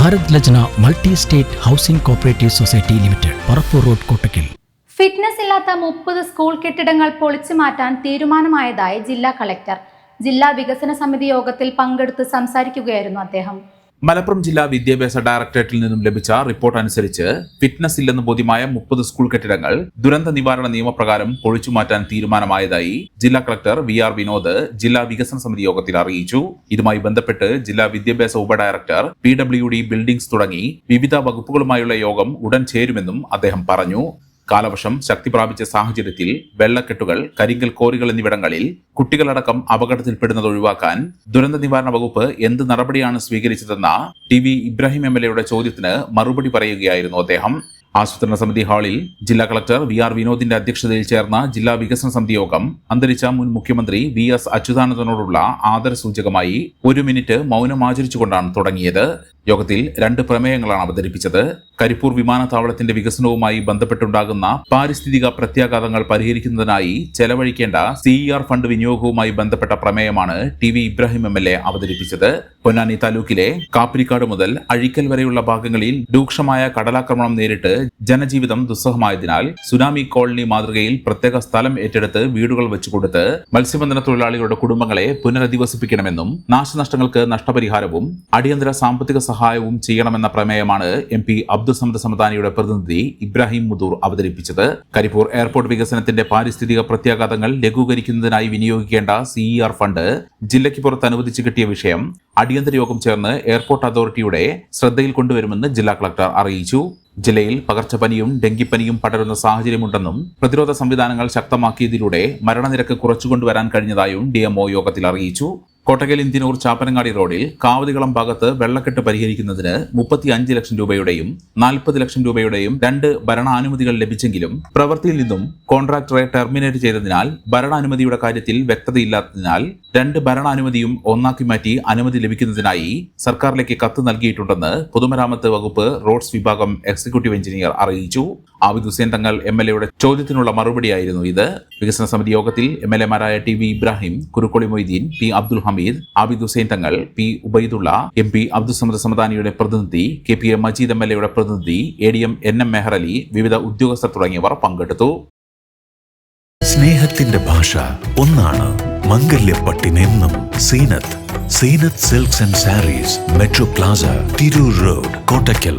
Bharat Lajna multi state housing cooperative society limited Parappur road Kottakkal. Fitness ഇല്ലാത്ത മുപ്പത് school കെട്ടിടങ്ങൾ പൊളിച്ചു മാറ്റാൻ തീരുമാനമായതായി ജില്ലാ കളക്ടർ. ജില്ലാ വികസന സമിതി യോഗത്തിൽ പങ്കെടുത്ത് സംസാരിക്കുകയായിരുന്നു അദ്ദേഹം. മലപ്പുറം ജില്ലാ വിദ്യാഭ്യാസ ഡയറക്ടറേറ്റിൽ നിന്നും ലഭിച്ച റിപ്പോർട്ട് അനുസരിച്ച് ഫിറ്റ്നസ് ഇല്ലെന്ന് ബോധ്യമായ മുപ്പത് സ്കൂൾ കെട്ടിടങ്ങൾ ദുരന്ത നിവാരണ നിയമപ്രകാരം പൊളിച്ചുമാറ്റാൻ തീരുമാനമായതായി ജില്ലാ കളക്ടർ വി ആർ വിനോദ് ജില്ലാ വികസന സമിതി യോഗത്തിൽ അറിയിച്ചു. ഇതുമായി ബന്ധപ്പെട്ട് ജില്ലാ വിദ്യാഭ്യാസ ഉപഡയറക്ടർ പി ഡബ്ല്യു ഡി ബിൽഡിംഗ്സ് തുടങ്ങി വിവിധ വകുപ്പുകളുമായുള്ള യോഗം ഉടൻ ചേരുമെന്നും അദ്ദേഹം പറഞ്ഞു. കാലവർഷം ശക്തി പ്രാപിച്ച സാഹചര്യത്തിൽ വെള്ളക്കെട്ടുകൾ കരിങ്കൽ കോറികൾ എന്നിവിടങ്ങളിൽ കുട്ടികളടക്കം അപകടത്തിൽപ്പെടുന്നത് ഒഴിവാക്കാൻ ദുരന്ത നിവാരണ വകുപ്പ് എന്ത് നടപടിയാണ് സ്വീകരിച്ചതെന്ന T V Ibrahim M L എയുടെ ചോദ്യത്തിന് മറുപടി പറയുകയായിരുന്നു അദ്ദേഹം. ആസൂത്രണ സമിതി ഹാളിൽ ജില്ലാ കളക്ടർ വി ആർ വിനോദിന്റെ അധ്യക്ഷതയിൽ ചേർന്ന ജില്ലാ വികസന സമിതി യോഗം അന്തരിച്ച മുൻ മുഖ്യമന്ത്രി വി എസ് അച്യുതാനന്ദനോടുള്ള ആദരസൂചകമായി ഒരു മിനിറ്റ് മൗനം ആചരിച്ചുകൊണ്ടാണ് തുടങ്ങിയത്. യോഗത്തിൽ രണ്ട് പ്രമേയങ്ങളാണ് അവതരിപ്പിച്ചത്. കരിപ്പൂർ വിമാനത്താവളത്തിന്റെ വികസനവുമായി ബന്ധപ്പെട്ടുണ്ടാകുന്ന പാരിസ്ഥിതിക പ്രത്യാഘാതങ്ങൾ പരിഹരിക്കുന്നതിനായി ചെലവഴിക്കേണ്ട സിഇആർ ഫണ്ട് വിനിയോഗവുമായി ബന്ധപ്പെട്ട പ്രമേയമാണ് T V Ibrahim M L A അവതരിപ്പിച്ചത്. പൊന്നാനി താലൂക്കിലെ കാപ്പിരിക്കാട് മുതൽ അഴിക്കൽ വരെയുള്ള ഭാഗങ്ങളിൽ രൂക്ഷമായ കടലാക്രമണം നേരിട്ട് ജനജീവിതം ദുസ്സഹമായതിനാൽ സുനാമി കോളനി മാതൃകയിൽ പ്രത്യേക സ്ഥലം ഏറ്റെടുത്ത് വീടുകൾ വെച്ചുകൊടുത്ത് മത്സ്യബന്ധന തൊഴിലാളികളുടെ കുടുംബങ്ങളെ പുനരധിവസിപ്പിക്കണമെന്നും നാശനഷ്ടങ്ങൾക്ക് നഷ്ടപരിഹാരവും അടിയന്തര സാമ്പത്തിക സഹായവും ചെയ്യണമെന്ന പ്രമേയമാണ് എം പി അബ്ദുൾ സമദ് സമദാനിയുടെ പ്രതിനിധി ഇബ്രാഹിം മുദൂർ അവതരിപ്പിച്ചത്. കരിപ്പൂർ എയർപോർട്ട് വികസനത്തിന്റെ പാരിസ്ഥിതിക പ്രത്യാഘാതങ്ങൾ ലഘൂകരിക്കുന്നതിനായി വിനിയോഗിക്കേണ്ട സിഇആർ ഫണ്ട് ജില്ലയ്ക്ക് പുറത്ത് അനുവദിച്ചു കിട്ടിയ വിഷയം അടിയന്തര യോഗം ചേർന്ന് എയർപോർട്ട് അതോറിറ്റിയുടെ ശ്രദ്ധയിൽ കൊണ്ടുവരുമെന്ന് ജില്ലാ കളക്ടർ അറിയിച്ചു. ജില്ലയിൽ പകർച്ചപ്പനിയും ഡെങ്കിപ്പനിയും പടരുന്ന സാഹചര്യമുണ്ടെന്നും പ്രതിരോധ സംവിധാനങ്ങൾ ശക്തമാക്കിയതിലൂടെ മരണനിരക്ക് കുറച്ചുകൊണ്ടുവരാൻ കഴിഞ്ഞതായും ഡിഎംഒ യോഗത്തിൽ അറിയിച്ചു. കോട്ടകൽ ഇന്ത്യനൂർ ചാപ്പനങ്ങാടി റോഡിൽ കാവതികളം ഭാഗത്ത് വെള്ളക്കെട്ട് പരിഹരിക്കുന്നതിന് മുപ്പത്തി അഞ്ച് ലക്ഷം രൂപയുടെയും നാൽപ്പത് ലക്ഷം രൂപയുടെയും രണ്ട് ഭരണാനുമതികൾ ലഭിച്ചെങ്കിലും പ്രവൃത്തിയിൽ നിന്നും കോൺട്രാക്ടറെ ടെർമിനേറ്റ് ചെയ്തതിനാൽ ഭരണാനുമതിയുടെ കാര്യത്തിൽ വ്യക്തതയില്ലാത്തതിനാൽ രണ്ട് ഭരണാനുമതിയും ഒന്നാക്കി മാറ്റി അനുമതി ലഭിക്കുന്നതിനായി സർക്കാരിലേക്ക് കത്ത് നൽകിയിട്ടുണ്ടെന്ന് പൊതുമരാമത്ത് വകുപ്പ് റോഡ്സ് വിഭാഗം എക്സിക്യൂട്ടീവ് എഞ്ചിനീയർ അറിയിച്ചു. ആബിദ് ഹുസൈൻ തങ്ങൾ എം എൽ എയുടെ ചോദ്യത്തിനുള്ള മറുപടിയായിരുന്നു ഇത്. വികസന സമിതി യോഗത്തിൽ M L എമാരായ T V Ibrahim Kurukkoli Moideen P Abdul Hameed Abid Hussain Thangal P Ubaidulla M P Abdussamad സമദാനിയുടെ പ്രതിനിധി K P A Majeed M L എയുടെ പ്രതിനിധി A D M N M Meharali വിവിധ ഉദ്യോഗസ്ഥർ തുടങ്ങിയവർ പങ്കെടുത്തു. സ്നേഹത്തിന്റെ ഭാഷ ഒന്നാണ് മംഗല്യപ്പട്ടിനെന്നും Zeenath. Zeenath silks and sarees metro plaza Tirur road Kottakkal.